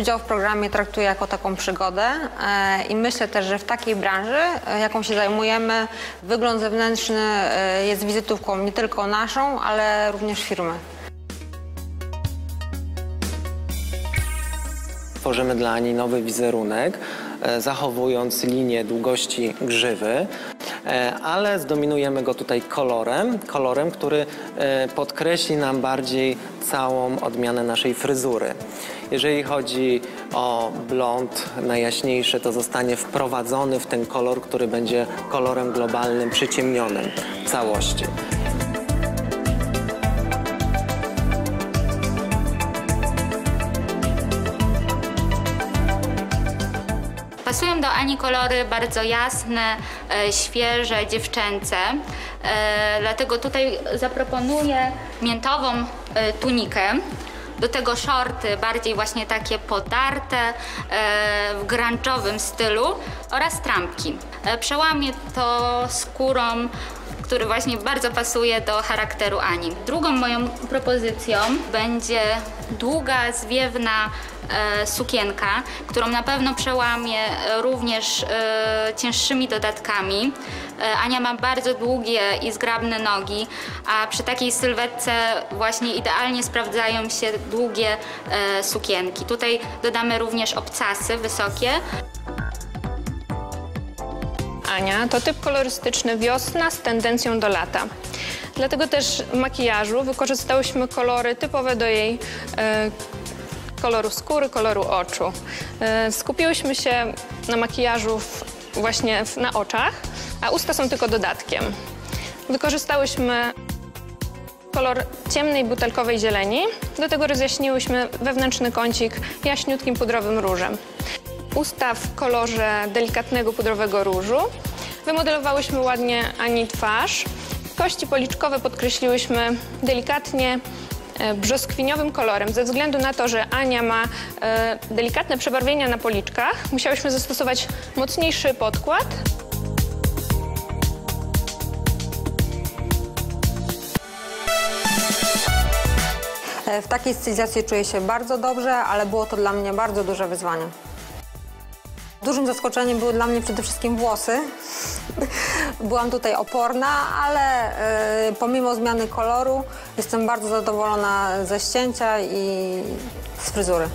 udział w programie traktuję jako taką przygodę e, i myślę też, że w takiej branży, e, jaką się zajmujemy, wygląd zewnętrzny e, jest wizytówką nie tylko naszą, ale również firmy. Tworzymy dla Ani nowy wizerunek, zachowując linię długości grzywy, ale zdominujemy go tutaj kolorem, kolorem, który e, podkreśli nam bardziej całą odmianę naszej fryzury. Jeżeli chodzi o blond najjaśniejszy, to zostanie wprowadzony w ten kolor, który będzie kolorem globalnym, przyciemnionym w całości. Pasują do Ani kolory bardzo jasne, e, świeże, dziewczęce. E, dlatego tutaj zaproponuję miętową e, tunikę. Do tego shorty bardziej właśnie takie podarte w grunge'owym stylu oraz trampki. Przełamię to skórą który właśnie bardzo pasuje do charakteru Ani. Drugą moją propozycją będzie długa, zwiewna sukienka, którą na pewno przełamię e, również e, cięższymi dodatkami. E, Ania ma bardzo długie i zgrabne nogi, a przy takiej sylwetce właśnie idealnie sprawdzają się długie e, sukienki. Tutaj dodamy również obcasy wysokie. Ania to typ kolorystyczny wiosna z tendencją do lata. Dlatego też w makijażu wykorzystałyśmy kolory typowe do jej e, koloru skóry, koloru oczu. E, skupiłyśmy się na makijażu właśnie na oczach, a usta są tylko dodatkiem. Wykorzystałyśmy kolor ciemnej butelkowej zieleni, do tego rozjaśniłyśmy wewnętrzny kącik jaśniutkim pudrowym różem usta w kolorze delikatnego pudrowego różu. Wymodelowałyśmy ładnie Ani twarz. Kości policzkowe podkreśliłyśmy delikatnie brzoskwiniowym kolorem. Ze względu na to, że Ania ma e, delikatne przebarwienia na policzkach, musiałyśmy zastosować mocniejszy podkład. E, W takiej stylizacji czuję się bardzo dobrze, ale było to dla mnie bardzo duże wyzwanie. Dużym zaskoczeniem były dla mnie przede wszystkim włosy. Byłam tutaj oporna, ale e, pomimo zmiany koloru jestem bardzo zadowolona ze ścięcia i z fryzury.